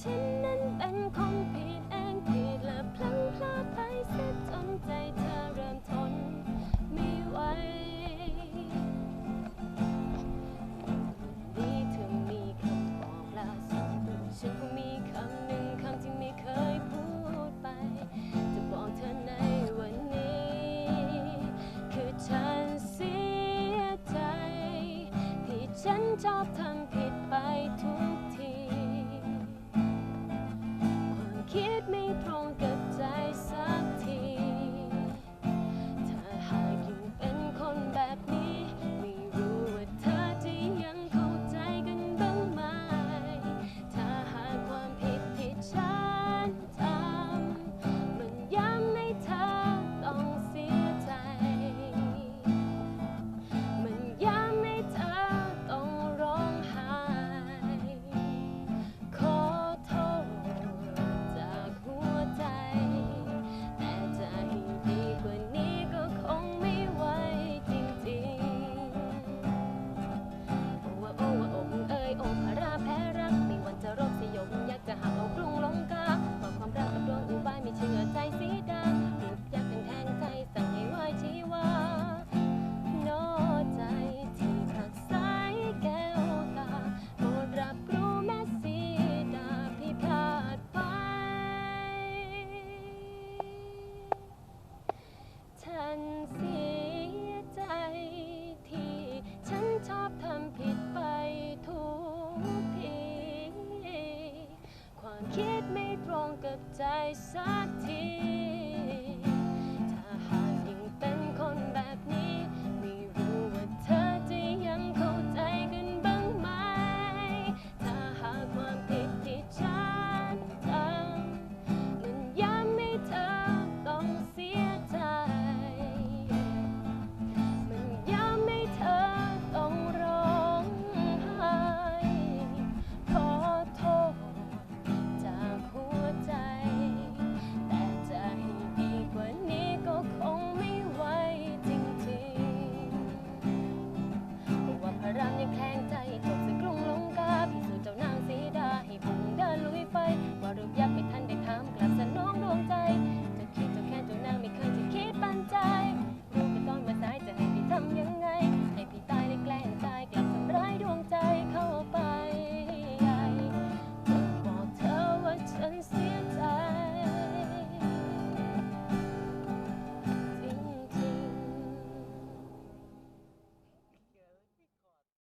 ฉันนั้นเป็นคนผิดเองผิดและพลั้งพลาดไปเสียจนใจเธอเริ่มทนไม่ไหวดีเธอมีคำบอกลาสุดฉันคงมีคำหนึ่งคำที่ไม่เคยพูดไป จะบอกเธอในวันนี้ คือฉันเสียใจ ที่ฉันชอบเธอ say.